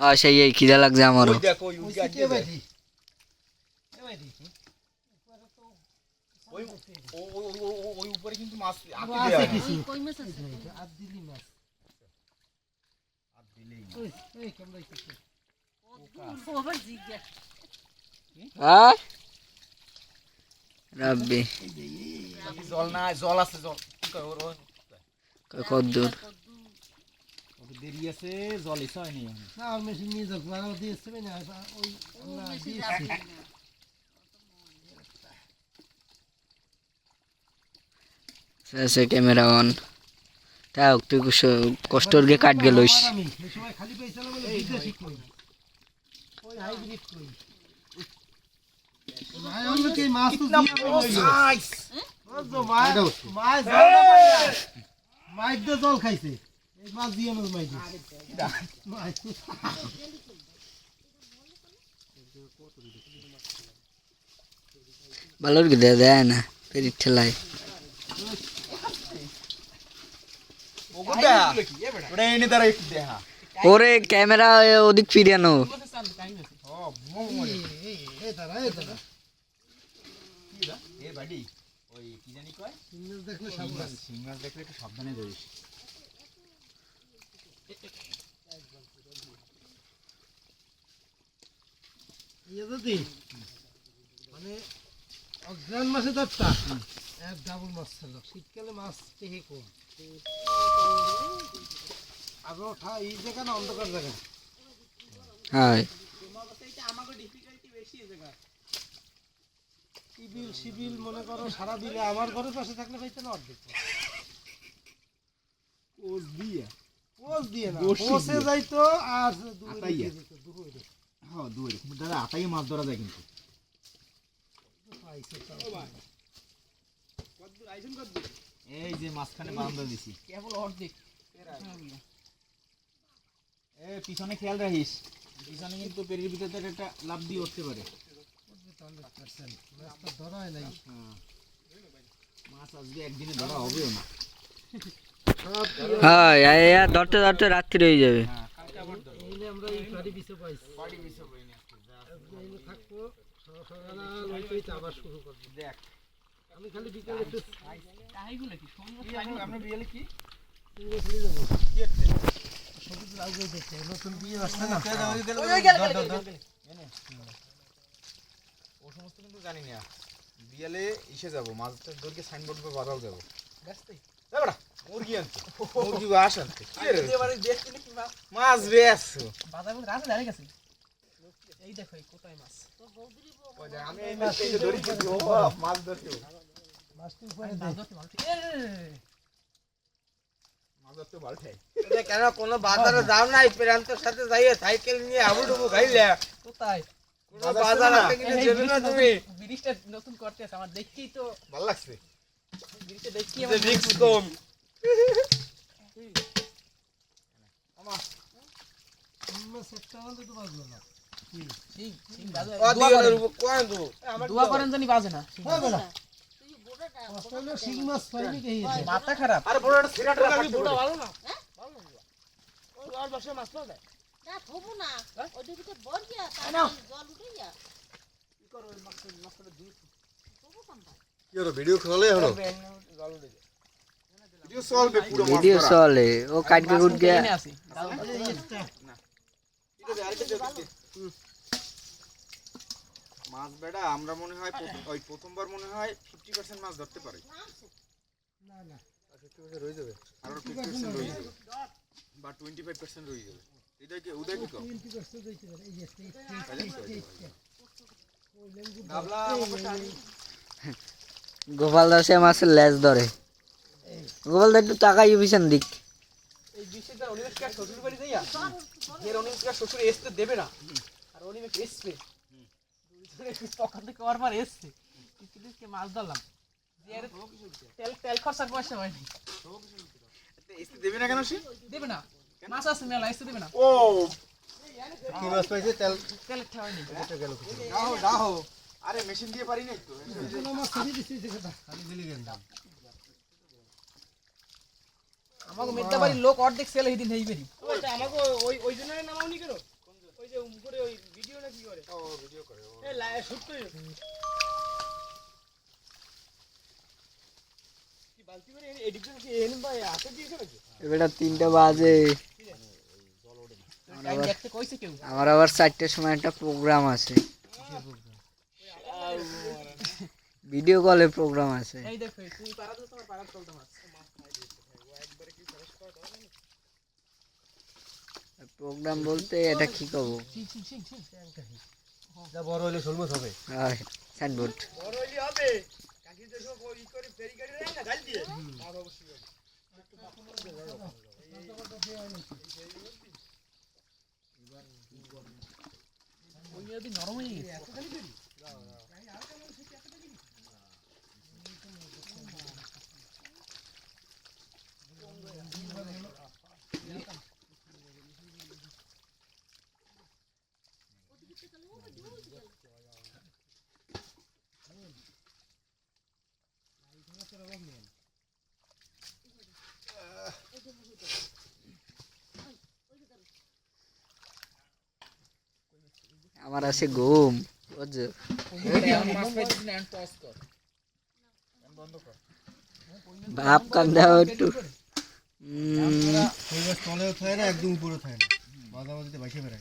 হ্যাঁ সেই এই খিদা লাগছে আমারও হয় হ্যাঁ জল না জল আছে জল কি কয় ওর ওর- কত দূর আছে জল এসে হয়নি এখন। না আর মেশিন নিয়ে যাও মারাও দিয়েছে না? ওই আমরা দিয়েছি যাবে ক্যামেরা অন। তাও তুই কুস- কষ্টর গে কাট দিয়ে জল খাইছে। মাছ দিয়ে ভালোর গে দেয় না একটু দেখা ওরে ক্যামেরা ওদিক কি কি সিঙ্গেল দেখলে সাবধান। ইয়ে মানে অগ্রাণ মাসে ধরতা এক ডাবল মাছ ছিল শীতকালে মাছ থেকে কম। আরও ওঠা এই জায়গা না অন্ধকার জায়গা? হয়। সিবিল সিবিল মনে করো সারা দিলে আমার ঘরের পাশে থাকলে পাইতে না অর্ধেক দিয়ে। দিয়ে না। যাইতো আর। হ্যাঁ দুই দাদা আতাই মাছ ধরা যায় কিন্তু। এই যে মাঝখানে বান্ধা দিছি। কেবল অর্ধেক। এ পিছনে খেয়াল রাখিস। পিছনে কিন্তু পেরির ভিতরে একটা লাভ দিয়ে উঠতে পারে। হয় নাই। মাছ আজকে একদিনে ধরা হবেও না। হয় রাত্রি হয়ে যাবে। যাব ও সমস্ত কিন্তু জানি না। বিয়ালে ইসে যাব মাছটা দরকে সাইনবোর্ড বাজাও যাব যাবড়া মুরগি আনতে মুরগি বাস আনতে কি রে? মাছ? বাজার মধ্যে আছে। দাঁড়িয়ে গেছে। এই দেখো এই কোথায় মাছ? আমি এই মাছ ধরি কিন্তু ও মাছ ধরছো উপরে মাছ দেখ ধরতে ভালো ঠিক- এ, মাছ ধরতে ভালো ঠাই কেন কোনো বাজারে যাও নাই প্রান্তের সাথে যাইয়ে সাইকেল নিয়ে হাবুডুবু খাইলে। কোথায়? কোনো বাজার আছে কিনা এই না তুমি। ব্রিজটা নতুন করতে আমার দেখি তো ভালো লাগছে। ব্রিজটা দেখি আমার কম। মাছ দোয়া করেন দোয়া জানি বাজে না। তুই মাছ কে মাথা খারাপ। আরে বড় একটা সিগারেট রাখা বড় ভালো না ভালো না ওই আর বসে মাছ পাও না থবো না ওইটা ভিতরে বল গিয়া তার জল উঠে গিয়া থবো কোনটা কি হলো ভিডিও খোলে হলো চলবে পুরো মাছ ভিডিও চলে ও কাটকে কুটকে এনে আছে মাছ বেড়া আমরা মনে হয় ওই প্রথমবার মনে হয় ফিফটি পার্সেন্ট মাছ ধরতে পারি না না রয়ে যাবে আর ফিফটি পার্সেন্ট রয়ে যাবে বা টোয়েন্টি ফাইভ পার্সেন্ট রয়ে যাবে কি উদয় কম গোপাল দাসে মাছের লেজ ধরে গোপাল দা একটু টাকা পিছন দিক। এই বৃষ্টিটা অনিমেষকার শ্বশুর বাড়ি যাইয়া এর অনিমেষকার শ্বশুর এসতে দেবে না। আর অনিমেষ এসছে। তখন থেকে ওর পর এসছে। কিসকে মাছ ধরলাম। তেল তেল খরচার পয়সা হয়নি এসতে দেবে না কেন সে? দেবে না। মাছ আছে মেলা এসতে দেবে না। ও। কি মাছ পাইছে? তেল? তেলের ঠেয়া হয়নি। দাও দাও আরে মেশিন দিয়ে পারি নাই তো। মাছ ছেড়ে খালি আমাকে লোক অর্ধেক সেল হইদিন আচ্ছা, আমাকে ওই ওই জন্য নামাওনি কেন? ওই যে উপরে ওই ভিডিও না কি করে? ও ভিডিও করে এ শুট করে কি বালতি করে এডিট করে এন ভাই এবেটা বাজে। আমার আবার চারটের সময় একটা প্রোগ্রাম আছে। ভিডিও কলে প্রোগ্রাম আছে। এই দেখো তুমি তোমার আছে। প্রোগ্রাম বলতে এটা কি যা বড় হইলে শোলমাছ হবে। সাইনবোর্ড। যদি নরম হয়ে গেছে। আমার আছে ঘুম বুঝছ? ভাব কান দাও একটু। একদম উপরে থাকে না। মাঝামাঝিতে বাইসে বেড়ায়।